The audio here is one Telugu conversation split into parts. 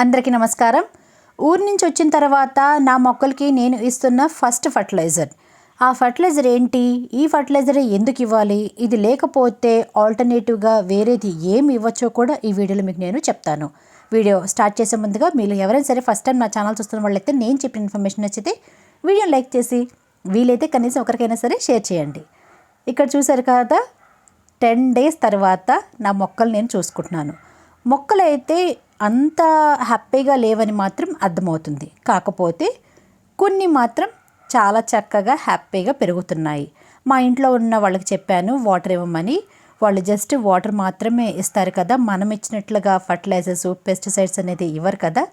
అందరికీ నమస్కారం. ఊరి నుంచి వచ్చిన తర్వాత నా మొక్కలకి నేను ఇస్తున్న ఫస్ట్ ఫర్టిలైజర్. ఆ ఫర్టిలైజర్ ఏంటి? ఈ ఫర్టిలైజర్ ఎందుకు ఇవ్వాలి? ఇది లేకపోతే ఆల్టర్నేటివ్గా వేరేది ఏమి ఇవ్వచ్చో కూడా ఈ వీడియోలో మీకు నేను చెప్తాను. వీడియో స్టార్ట్ చేసే ముందుగా మీరు ఎవరైనా సరే ఫస్ట్ టైం నా ఛానల్ చూస్తున్న వాళ్ళైతే నేను చెప్పిన ఇన్ఫర్మేషన్ నచ్చితే వీడియో లైక్ చేసి వీలైతే కనీసం ఒకరికైనా సరే షేర్ చేయండి. ఇక్కడ చూసారు కదా టెన్ డేస్ తర్వాత నా మొక్కలు నేను చూసుకుంటున్నాను. మొక్కలు అయితే అంత హ్యాపీగా లేవని మాత్రం అర్థమవుతుంది. కాకపోతే కొన్ని మాత్రం చాలా చక్కగా హ్యాపీగా పెరుగుతున్నాయి. మా ఇంట్లో ఉన్న వాళ్ళకి చెప్పాను వాటర్ ఇవ్వమని. వాళ్ళు జస్ట్ వాటర్ మాత్రమే ఇస్తారు కదా మనం ఇచ్చినట్లుగా ఫర్టిలైజర్స్ పెస్టిసైడ్స్ అనేది ఇవ్వరు కదా.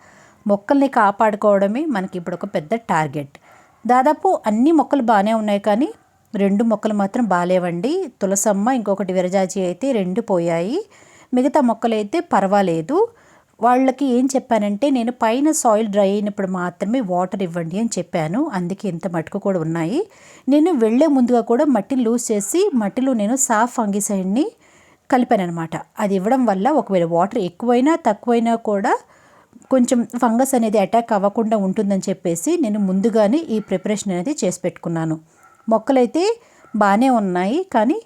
మొక్కల్ని కాపాడుకోవడమే మనకి ఇప్పుడు ఒక పెద్ద టార్గెట్. దాదాపు అన్ని మొక్కలు బాగానే ఉన్నాయి కానీ రెండు మొక్కలు మాత్రం బాగాలేవండి. తులసమ్మ ఇంకొకటి విరజాజి అయితే రెండు పోయాయి. మిగతా మొక్కలు అయితే పర్వాలేదు. వాళ్ళకి ఏం చెప్పానంటే నేను పైన సాయిల్ డ్రై అయినప్పుడు మాత్రమే వాటర్ ఇవ్వండి అని చెప్పాను. అందుకే ఇంత మటుకు కూడా ఉన్నాయి. నేను వెళ్ళే ముందుగా కూడా మట్టి లూజ్ చేసి మట్టిలో నేను సాఫ్ ఫంగిసైడ్ని కలిపాను అనమాట అది ఇవ్వడం వల్ల ఒకవేళ వాటర్ ఎక్కువైనా తక్కువైనా కూడా కొంచెం ఫంగస్ అనేది అటాక్ అవ్వకుండా ఉంటుందని చెప్పేసి నేను ముందుగానే ఈ ప్రిపరేషన్ అనేది చేసి పెట్టుకున్నాను. మొక్కలైతే బాగానే ఉన్నాయి. కానీ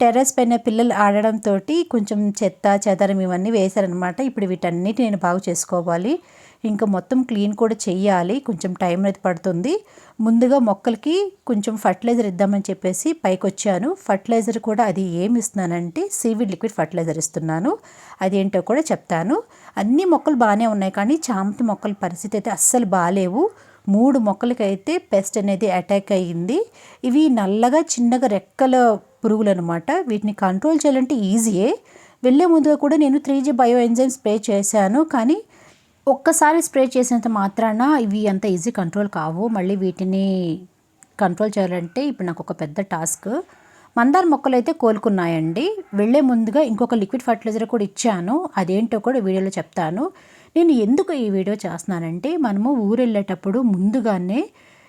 టెర్రస్ పైన పిల్లలు ఆడడంతో కొంచెం చెత్త చెదరం ఇవన్నీ వేశారనమాట ఇప్పుడు వీటన్నిటి నేను బాగు చేసుకోవాలి. ఇంకా మొత్తం క్లీన్ కూడా చేయాలి కొంచెం టైం అనేది పడుతుంది. ముందుగా మొక్కలకి కొంచెం ఫర్టిలైజర్ ఇద్దామని చెప్పేసి పైకి వచ్చాను ఫర్టిలైజర్ కూడా అది ఏమి ఇస్తున్నానంటే సీవిడ్ లిక్విడ్ ఫర్టిలైజర్ ఇస్తున్నాను. అదేంటో కూడా చెప్తాను. అన్ని మొక్కలు బాగానే ఉన్నాయి కానీ చామంతి మొక్కల పరిస్థితి అయితే అస్సలు బాగాలేవు. మూడు మొక్కలకైతే పెస్ట్ అనేది అటాక్ అయ్యింది. ఇవి నల్లగా చిన్నగా రెక్కల పురుగులు అనమాట వీటిని కంట్రోల్ చేయాలంటే ఈజీయే. వెళ్ళే ముందుగా కూడా నేను three G bio enzyme spray చేశాను. కానీ ఒక్కసారి స్ప్రే చేసినంత మాత్రాన ఇవి అంత ఈజీ కంట్రోల్ కావు. మళ్ళీ వీటిని కంట్రోల్ చేయాలంటే ఇప్పుడు నాకు ఒక పెద్ద టాస్క్. మందార మొక్కలు అయితే కోలుకున్నాయండి. వెళ్ళే ముందుగా ఇంకొక లిక్విడ్ ఫర్టిలైజర్ కూడా ఇచ్చాను. అదేంటో కూడా వీడియోలో చెప్తాను. నేను ఎందుకు ఈ వీడియో చేస్తున్నానంటే మనము ఊరు వెళ్ళేటప్పుడు ముందుగానే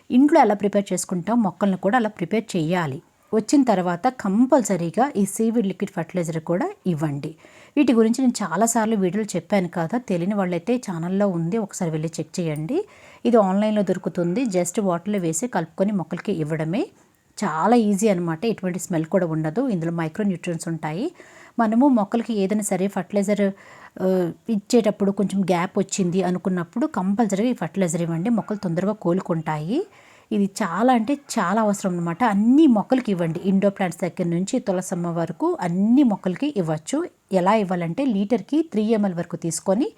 ఇంట్లో ఎలా ప్రిపేర్ చేసుకుంటాం మొక్కలను కూడా అలా ప్రిపేర్ చేయాలి. వచ్చిన తర్వాత కంపల్సరీగా ఈ సీవిడ్ లిక్విడ్ ఫర్టిలైజర్ కూడా ఇవ్వండి. వీటి గురించి నేను చాలాసార్లు వీడియోలు చెప్పాను కదా తెలియని వాళ్ళైతే ఛానల్లో ఉంది ఒకసారి వెళ్ళి చెక్ చేయండి. ఇది ఆన్లైన్లో దొరుకుతుంది జస్ట్ వాటర్లో వేసి కలుపుకొని మొక్కలకి ఇవ్వడమే. చాలా ఈజీ అనమాట ఎటువంటి స్మెల్ కూడా ఉండదు. ఇందులో మైక్రో న్యూట్రియన్స్ ఉంటాయి. మనము మొక్కలకి ఏదైనా సరే ఫర్టిలైజర్ ఇచ్చేటప్పుడు కొంచెం గ్యాప్ వచ్చింది అనుకున్నప్పుడు కంపల్సరీగా ఈ ఫర్టిలైజర్ ఇవ్వండి. మొక్కలు తొందరగా కోలుకుంటాయి. ఇది చాలా అంటే చాలా అవసరం అనమాట అన్ని మొక్కలకి ఇవ్వండి. ఇండో ప్లాంట్స్ దగ్గర నుంచి తులసమ్మ వరకు అన్ని మొక్కలకి ఇవ్వచ్చు. ఎలా ఇవ్వాలంటే లీటర్కి త్రీ ఎంఎల్ వరకు తీసుకొని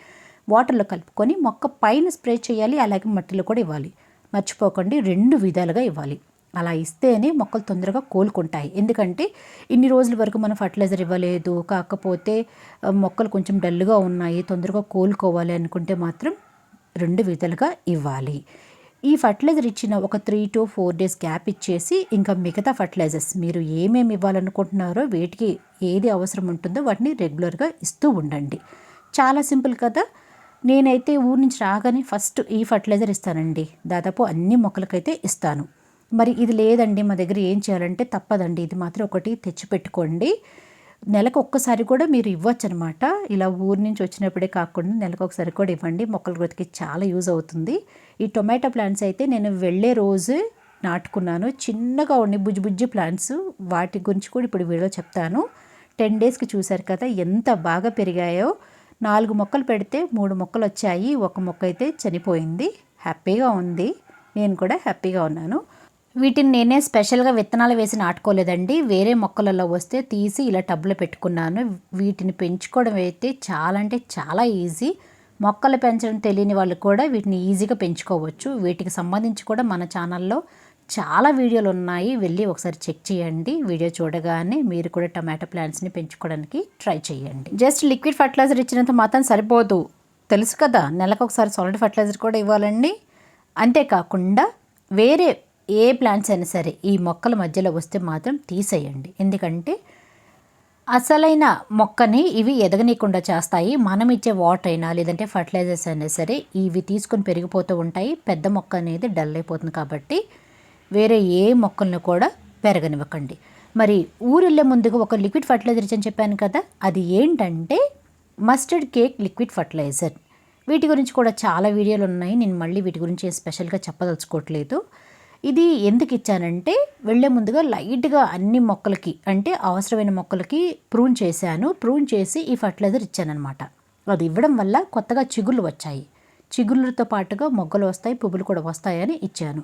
వాటర్లో కలుపుకొని మొక్క పైన స్ప్రే చేయాలి. అలాగే మట్టిలో కూడా ఇవ్వాలి. మర్చిపోకండి రెండు విధాలుగా ఇవ్వాలి. అలా ఇస్తేనే మొక్కలు తొందరగా కోలుకుంటాయి. ఎందుకంటే ఇన్ని రోజుల వరకు మనం ఫర్టిలైజర్ ఇవ్వలేదు కాకపోతే మొక్కలు కొంచెం డల్గా ఉన్నాయి తొందరగా కోలుకోవాలి అనుకుంటే మాత్రం రెండు విధాలుగా ఇవ్వాలి. ఈ ఫర్టిలైజర్ ఇచ్చిన ఒక three to four days gap ఇచ్చేసి ఇంకా మిగతా ఫర్టిలైజర్స్ మీరు ఏమేమి ఇవ్వాలనుకుంటున్నారో వేటికి ఏది అవసరం ఉంటుందో వాటిని రెగ్యులర్గా ఇస్తూ ఉండండి. చాలా సింపుల్ కదా. నేనైతే ఊరి నుంచి రాగానే ఫస్ట్ ఈ ఫర్టిలైజర్ ఇస్తానండి. దాదాపు అన్ని మొక్కలకైతే ఇస్తాను. మరి ఇది లేదండి మా దగ్గర ఏం చేయాలంటే తప్పదండి. ఇది మాత్రం ఒకటి తెచ్చిపెట్టుకోండి. నెలకు ఒక్కసారి కూడా మీరు ఇవ్వచ్చు అనమాట ఇలా ఊరి నుంచి వచ్చినప్పుడే కాకుండా నెలకు ఒకసారి కూడా ఇవ్వండి. మొక్కల గ్రోత్కి చాలా యూజ్ అవుతుంది. ఈ టొమాటో ప్లాంట్స్ అయితే నేను వెళ్ళే రోజు నాటుకున్నాను. చిన్నగా ఉండి బుజ్జి బుజ్జి ప్లాంట్స్ వాటి గురించి కూడా ఇప్పుడు వీడియో చెప్తాను. టెన్ డేస్కి చూశారు కదా ఎంత బాగా పెరిగాయో. నాలుగు మొక్కలు పెడితే మూడు మొక్కలు వచ్చాయి. ఒక మొక్క అయితే చనిపోయింది. హ్యాపీగా ఉంది. నేను కూడా హ్యాపీగా ఉన్నాను. వీటిని నేనే స్పెషల్గా విత్తనాలు వేసి నాటుకోలేదండి. వేరే మొక్కలలో వస్తే తీసి ఇలా టబ్లో పెట్టుకున్నాను. వీటిని పెంచుకోవడం అయితే చాలా అంటే చాలా ఈజీ. మొక్కలు పెంచడం తెలియని వాళ్ళు కూడా వీటిని ఈజీగా పెంచుకోవచ్చు. వీటికి సంబంధించి కూడా మన ఛానల్లో చాలా వీడియోలు ఉన్నాయి. వెళ్ళి ఒకసారి చెక్ చేయండి. వీడియో చూడగానే మీరు కూడా టమాటో ప్లాంట్స్ని పెంచుకోవడానికి ట్రై చేయండి. జస్ట్ లిక్విడ్ ఫర్టిలైజర్ ఇచ్చినంత మాత్రం సరిపోదు. తెలుసు కదా నెలకు ఒకసారి సాలిడ్ ఫర్టిలైజర్ కూడా ఇవ్వాలండి. అంతేకాకుండా వేరే ఏ ప్లాంట్స్ అయినా సరే ఈ మొక్కల మధ్యలో వస్తే మాత్రం తీసేయండి. ఎందుకంటే అసలైన మొక్కని ఇవి ఎదగనీయకుండా చేస్తాయి. మనం ఇచ్చే వాటర్ అయినా లేదంటే ఫర్టిలైజర్స్ అయినా సరే ఇవి తీసుకొని పెరిగిపోతూ ఉంటాయి. పెద్ద మొక్క అనేది డల్ అయిపోతుంది కాబట్టి వేరే ఏ మొక్కలను కూడా పెరగనివ్వకండి. మరి ఊరెళ్ళే ముందుగా ఒక లిక్విడ్ ఫర్టిలైజర్ అని చెప్పాను కదా అది ఏంటంటే మస్టర్డ్ కేక్ లిక్విడ్ ఫర్టిలైజర్ వీటి గురించి కూడా చాలా వీడియోలు ఉన్నాయి. నేను మళ్ళీ వీటి గురించి స్పెషల్గా చెప్పదలుచుకోవట్లేదు. ఇది ఎందుకు ఇచ్చానంటే వెళ్ళే ముందుగా లైట్గా అన్ని మొక్కలకి అంటే అవసరమైన మొక్కలకి ప్రూన్ చేశాను. ప్రూన్ చేసి ఈ ఫర్టిలైజర్ ఇచ్చానమాట అది ఇవ్వడం వల్ల కొత్తగా చిగుళ్ళు వచ్చాయి. చిగుళ్ళతో పాటుగా మొగ్గలు వస్తాయి పువ్వులు కూడా వస్తాయని ఇచ్చాను.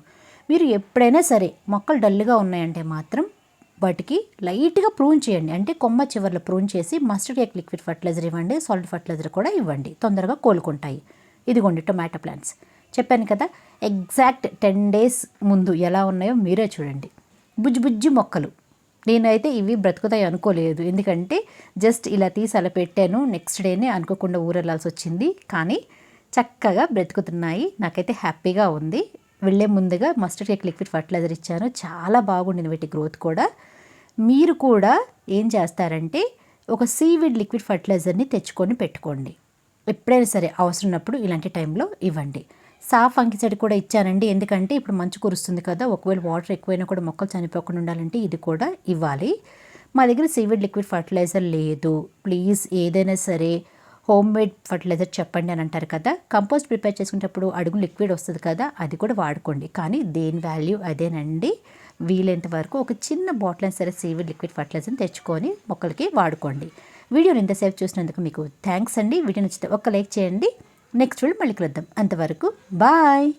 మీరు ఎప్పుడైనా సరే మొక్కలు డల్గా ఉన్నాయంటే మాత్రం వాటికి లైట్గా ప్రూన్ చేయండి. అంటే కొమ్మ చివర్లో ప్రూన్ చేసి మస్టర్డ్ ఎక్ లిక్విడ్ ఫర్టిలైజర్ ఇవ్వండి సాల్ట్ ఫర్టిలైజర్ కూడా ఇవ్వండి. తొందరగా కోలుకుంటాయి. ఇదిగోండి టొమాటో ప్లాంట్స్. చెప్పాను కదా ఎగ్జాక్ట్ టెన్ డేస్ ముందు ఎలా ఉన్నాయో మీరే చూడండి. బుజ్జి బుజ్జి మొక్కలు. నేనైతే ఇవి బ్రతుకుతాయి అనుకోలేదు. ఎందుకంటే జస్ట్ ఇలా తీసి అలా పెట్టాను నెక్స్ట్ డేనే అనుకోకుండా ఊరెళ్ళాల్సి వచ్చింది. కానీ చక్కగా బ్రతుకుతున్నాయి. నాకైతే హ్యాపీగా ఉంది. వెళ్ళే ముందుగా మస్టర్డ్ కేక్ లిక్విడ్ ఫర్టిలైజర్ ఇచ్చాను. చాలా బాగుండింది వీటి గ్రోత్ కూడా. మీరు కూడా ఏం చేస్తారంటే ఒక సీవిడ్ లిక్విడ్ ఫర్టిలైజర్ని తెచ్చుకొని పెట్టుకోండి. ఎప్పుడైనా సరే అవసరం ఉన్నప్పుడు ఇలాంటి టైంలో ఇవ్వండి. సాఫ్ అంకిసైడ్ కూడా ఇచ్చానండి. ఎందుకంటే ఇప్పుడు మంచు కురుస్తుంది కదా ఒకవేళ వాటర్ ఎక్కువైనా కూడా మొక్కలు చనిపోకుండా ఉండాలంటే ఇది కూడా ఇవ్వాలి. మా దగ్గర సీవిడ్ లిక్విడ్ ఫర్టిలైజర్ లేదు. ప్లీజ్ ఏదైనా సరే హోమ్ మేడ్ ఫర్టిలైజర్ చెప్పండి అని అంటారు కదా కంపోస్ట్ ప్రిపేర్ చేసుకునేటప్పుడు అడుగు లిక్విడ్ వస్తుంది కదా అది కూడా వాడుకోండి. కానీ దేని వాల్యూ అదేనండి. వీలైనంత వరకు ఒక చిన్న బాటిల్ అయినా సరే సీవిడ్ లిక్విడ్ ఫర్టిలైజర్ని తెచ్చుకొని మొక్కలకి వాడుకోండి. వీడియోని ఇంతసేపు చూసినందుకు మీకు థ్యాంక్స్ అండి. వీడియో నచ్చితే ఒక లైక్ చేయండి. నెక్స్ట్ వీడియో మళ్ళీ కలుద్దాం. అంతవరకు బాయ్.